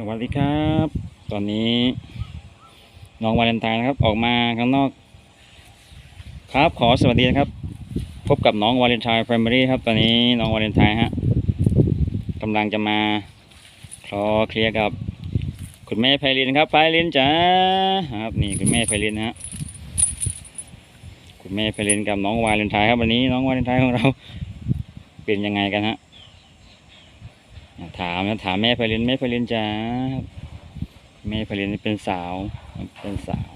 สวัสดีครับ ตอนนี้น้องวาเลนไทน์นะครับออกมาข้างนอก ครับขอสวัสดีนะครับ พบกับน้องวาเลนไทน์ Primary ครับ ตอนนี้น้องวาเลนไทน์ฮะกำลังจะมาคลอเคลียร์กับ คุณแม่ไพลินครับไพลินจ้าครับนี่คุณแม่ไพลินนฮะคุณแม่ไพลินกับน้องวาเลนไทน์ครับวันนี้น้องวาเลนไทน์ของเราเป็นยังไงกันฮะ ถามนะถามแม่ไพลินแม่ไพลินจ้าแม่ไพลินเป็นสาว เป็นสาว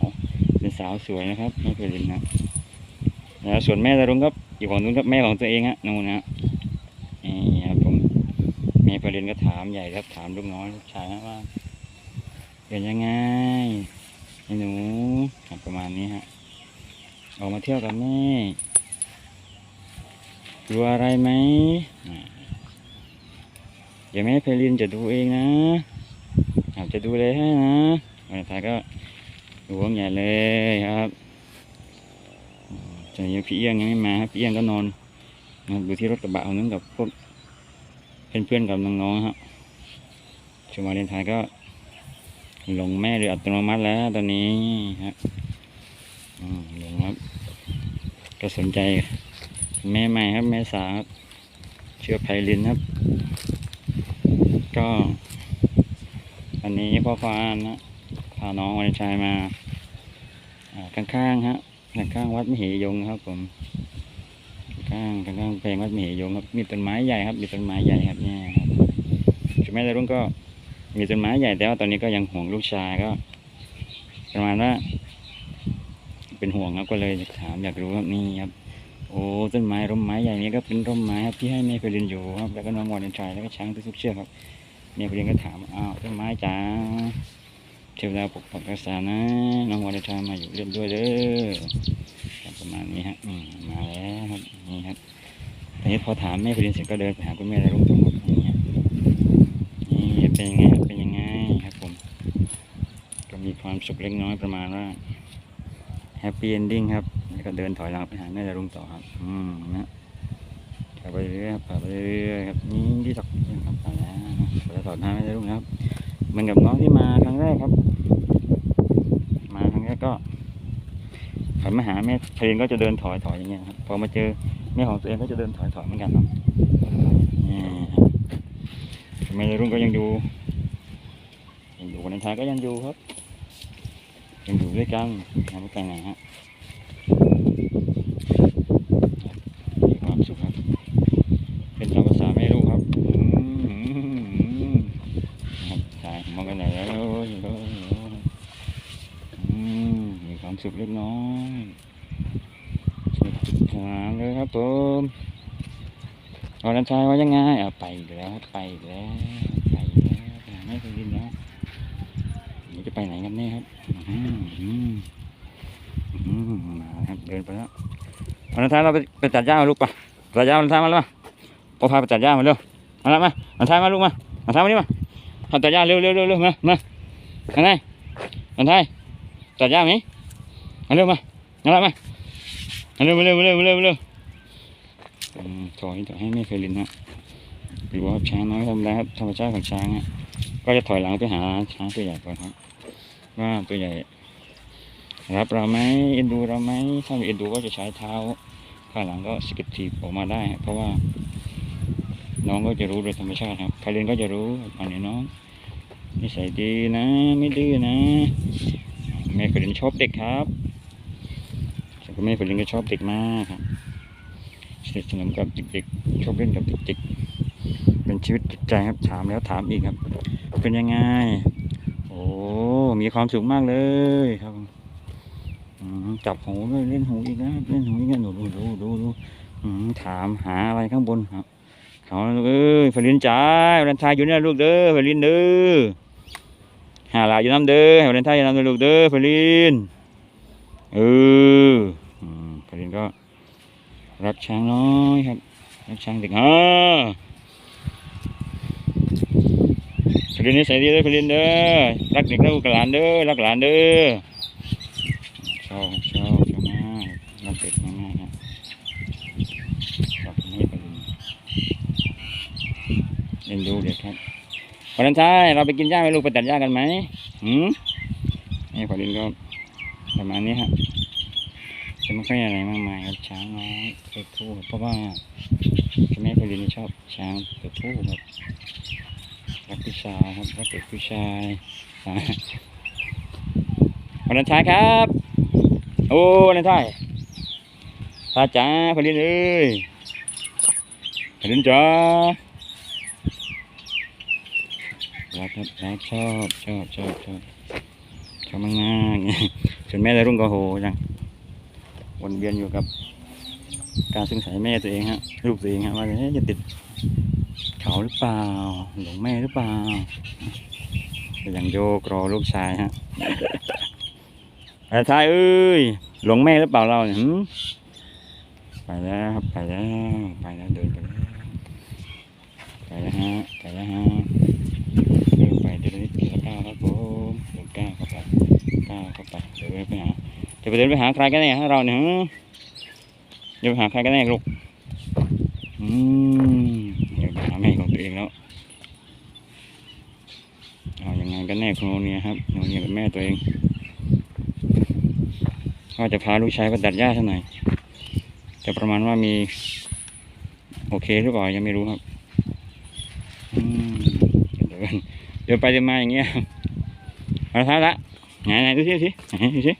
เป็นสาวสวยนะครับแม่ไพลินนะแล้วส่วนแม่ตารุงครับอยู่ของนู้นครับแม่ของตัวเองฮะนู่นนะนี่ครับผมแม่ไพลินก็ถามใหญ่ครับถามลูกน้อยลูกชายฮะว่าเป็นยังไงไอ้หนูประมาณนี้ฮะออกมาเที่ยวกับแม่กลัวอะไรไหม เดี๋ยวแม่เพลินจะดูเองนะอาจจะดูแลให้นะวันท้ายก็ห่วงใหญ่เลยครับจะยังพี่เอี้ยงยังไม่มาครับพี่เอี้ยงก็นอนนะอยู่ที่รถกระบะของนึงกับพวกเพื่อนๆกับน้องๆครับช่วงวาเลนไทน์ก็ลงแม่โดยอัตโนมัติแล้วตอนนี้ครับอืมลงครับก็สนใจ แม่ใหม่ครับแม่สาวครับเชื่อไพลินครับ ก็ อันนี้พ่อฟ้านะพาน้องวันชายมาอ่าข้างๆฮะข้างๆวัดมหิยงครับ ผมข้างข้างๆเพลงวัดมหิยงครับมีต้นไม้ใหญ่ครับ มีต้นไม้ใหญ่ครับเนี่ยครับถึงแม้แต่รุ่งก็มีต้นไม้ใหญ่แต่ว่าตอนนี้ก็ยังห่วงลูกชายก็ ประมาณว่าเป็นห่วงครับก็เลยถามอยากรู้ครับนี่ครับโอ้ต้นไม้ร่มไม้ใหญ่นี้ก็เป็นร่มไม้ครับที่ให้แม่เพลินอยู่ครับแล้วก็น้องวาเลนไทน์แล้วก็ช้างทุกๆเชือกครับ แม่เพลินก็ถามอ้าวต้นไม้จ๋าเทวดาปกปักรักษานะน้องวานไทน์มาอยู่เล่นด้วยเด้อประมาณนี้ฮะมมาแล้วครับนี่ครับตอนนี้พอถามแม่เพลินเสร็จก็เดินไปหาคุณแม่แล้วรุ่งตรงครับนี่ครับนี่เป็นยังไงเป็นยังไงครับผม ก็มีความสุขเล็กน้อยประมาณว่าแฮปปี้เอนดิ้งครับแล้วก็เดินถอยหลังไปหาแม่ดารุงต่อครับ อืมนะขับไปเรื่อยครับขับไปเรื่อยครับนี่ที่ตอกครับไปแล้ว จะสอนทางแม่ดารุงนะครับเหมือนกับน้องที่มาครั้งแรกครับ มาครั้งแรกก็ขันมาหาแม่เพลงก็จะเดินถอยถอยอย่างเงี้ยครับพอมาเจอแม่ของตัวเองก็จะเดินถอยถอยเหมือนกันครับนี่แม่ดารุงก็ยังอยู่ยังอยู่วันนี้ทายก็ยังอยู่ครับยังอยู่ด้วยกันยังไม่ไปไหนฮะ มีความสุขครับ เป็นตามภาษาแม่ลูกครับอืมครับใช่มองกันไหนแล้วอืมมี ความสุขเล็กน้อยสนุกสนาเลยครับผมวันนั้นชายว่ายังไงเอะไปแล้วครับไปแล้วไปแล้วไม่คนดินแล้วนี่จะไปไหนกันแน่ครับอืมอืมาครับเดินไปแล้ววันนั้นท้ายเราไปไปตัดหญ้าลูกปะตัดหญ้าวันท้ายมาแล้วมาพอพาไปตัดหญ้ามาเร็วมาแล้วมาวันท้ายมาลูกมาวันท้ายมานี่มาตัดหญ้าเร็วเร็วเร็วเร็วมามาอันไหนวันท้ายตัดหญ้าไหม เร็วมามาแล้วมามาเร็วมาเร็วมาเร็วมาเร็วมาเร็วถอยถอยให้แม่เคยลินฮะหรือว่าช้างน้อยทำไรครับธรรมชาติของช้างฮะก็จะถอยหลังไปหาช้างตัวใหญ่ก่อนครับว่าตัวใหญ่ รับเราไหมเอ็นดูเราไหมถ้าม่เอ็นดูก็จะใช้เท้าข้างหลังก็สกิดทีบออกมาได้เพราะว่า น้องก็จะรู้โดยธรรมชาติครับใครเรียนก็จะรู้อันนี้น้องนิสัยดีนะ ไม่ดื้อนะแม่เคยเรียนชอบเด็กครับ แต่ก็แม่เคยเรียนก็ชอบเด็กมากครับสนิทสนมกับเด็กๆชอบเล่นกับเด็กๆเป็นชีวิตจิตใจครับถามแล้วถามอีกครับ เป็นยังไงโอ้มีความสุขมากเลยครับจับหูเล่นหูอีกนะเล่นหูอีกนะดูดูดูดูดูถามหาอะไรข้างบนครับเขาเอ้ยฟลินจ้าเวลนไทายอยู่เนี่ยลูกเด้อฟลินเด้อหาหลายอยู่น้ำเด้อให้เวลนทายอยู่น้ำเด้อลูกเด้อฟลินเออ อืมฟลินก็รักช้างน้อยครับ รักช้างเด็กฮ่าฟลินนี่ใส่ดีเด้อฟลินเด้อรักเด็กรักหลานเด้อรักหลานเด้อชอบชอบชอบมากรักเด็กมากๆครับรักไม่ไปเอ็นดูเด็กครับวันนั้นใช่เราไปกินหญ้าไหมลูกไปตัดหญ้ากันไหมหืมนี่พอดินก็ประมาณนี้ฮะ จะไม่ค่อยอะไรมากมายครับช้างน้อยตัวผู้เพราะว่าคุณแม่พอดินชอบช้างตัวผู้ครับรักผู้ชายครับรักเด็กผู้ชายวันนั้นใช่ครับ โอ้วันนั้นใช่พระจ๋าพอดินเอ้ยพอดินจ๋ารักครับรักชอบชอบชอบชอบชอบมากมากๆส่วนแม่แต่รุ่งก็โหยัง วนเวียนอยู่กับการสงสัยแม่ตัวเองฮะลูกตัวเองฮะว่าเอ๊ะจะติดเขาหรือเปล่า หลงแม่หรือเปล่าก็ยังโยกรอลูกชายฮะแต่ชายเอ้ยหลงแม่หรือเปล่าเราเนี่ยไปแล้วครับไปแล้วไปแล้วเดินไปแล้วไปแล้วฮะไปแล้วฮะเดินไปเดินนิดเดียวก้าวครับผมเดินก้าวเข้าไปก้าวเข้าไปเดินไปหา จะไปเดินไปหาใครกันแน่ฮะเราเนี่ยจะไปหาใครกันแน่ลูกอืมเดินไปหาแม่ของตัวเองแล้วเอายังไงกันแน่คุณโนเนียครับโนเนียกับแม่ตัวเองก็จะพาลูกชายไปตัดหญ้าสักหน่จะประมาณว่ามีโอเคหรือเปล่ายังไม่รู้ครับเดินเดินไปเดินมาอย่างเงี้ยเอาละละไหนไหนดูสิดูสิไหนดูสิ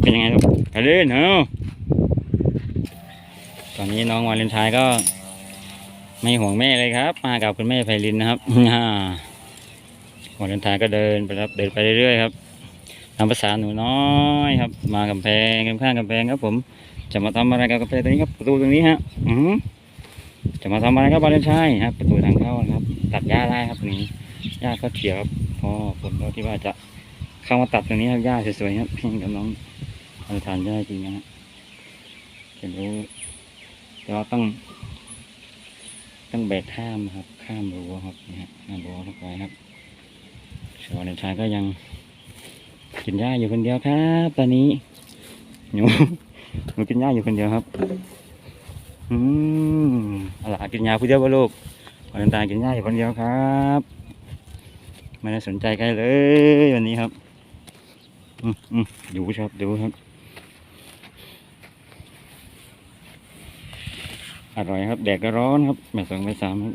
เป็นยังไงลูกไปเล่นเนาะตอนนี้น้องวาเลนไทน์ก็ ไม่ห่วงแม่เลยครับ มากับคุณแม่ไพลินนะครับอ่าวาเลนไทน์ก็เดินไปครับเดินไปเรื่อยๆครับตามภาษาหนูน้อยครับ มากำแพงข้างๆกำแพงครับ ผม จะมาทำอะไรกับกำแพงตรงนี้ครับประตูตรงนี้ฮะอืจะมาทำอะไรครับวาเลนไทน์ครับประตูทางเข้านะครับ ตัดหญ้าได้ครับตรงนี้หญ้าก็เขียวครับพอผมก็ที่ว่าจะเข้ามาตัดตรงนี้ครับหญ้าสวยๆครับพี่กับน้อง เอาไปทานหญ้จริงนะฮะเห็นรู้แต่ว่าต้อง ต้องแบกข้ามครับ ข้ามรั้วครับนี่ฮะข้ามรั้วลงไปครับส่วนในชายก็ยังกินหญ้าอยู่คนเดียวครับ ตอนนี้หนูหนูกินหญ้าอยู่คนเดียวครับ อืมเอาล่ะกินยาผู้เดียววะลูกวันตายกินหญ้าอยู่คนเดียวครับไม่ได้สนใจใครเลยวันนี้ครับ อืมอืมดูครับดูครับ อร่อยครับ แดดก็ร้อนครับแม่สองแม่สามครับ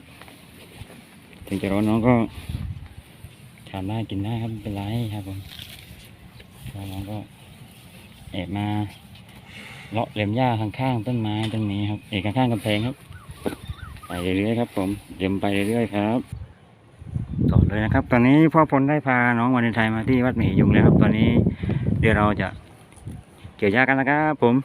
ถึงจะร้อนน้องก็ทานได้กินได้ครับเป็นไรครับผมแล้วน้องก็แอบมาเลาะเล็มหญ้าข้างๆต้นไม้ต้นนี้ครับเอกข้างๆกำแพงครับไปเรื่อยๆครับ ผมเล็มไปเรื่อยๆครับต่อเลยนะครับ ตอนนี้พ่อพลได้พาน้องวันไทยมาที่วัดหมียุงแล้วครับ ตอนนี้เดี๋ยวเราจะเกี่ยวหญ้ากันนะครับผม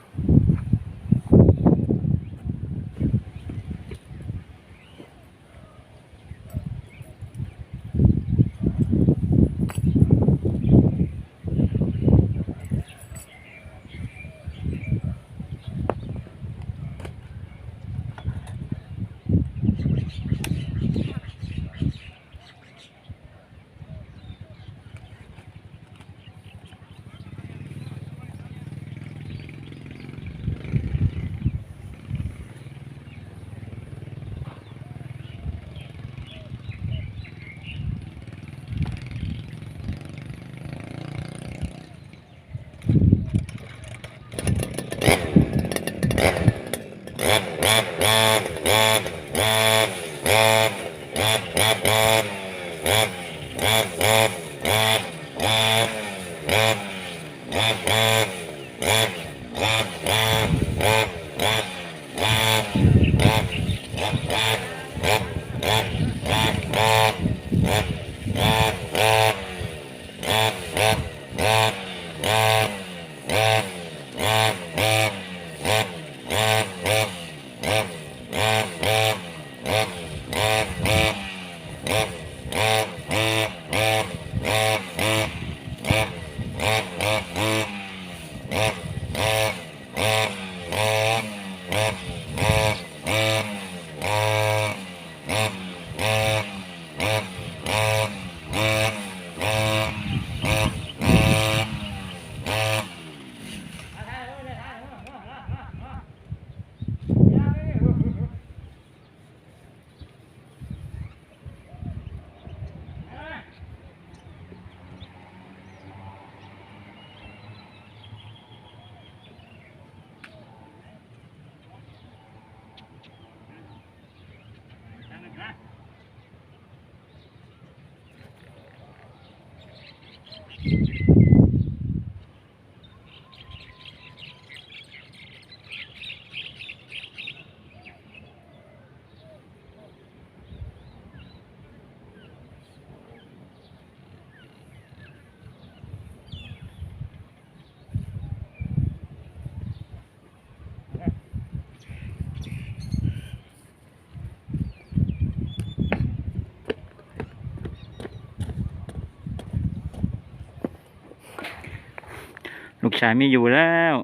ลูกชายไม่อยู่แล้ว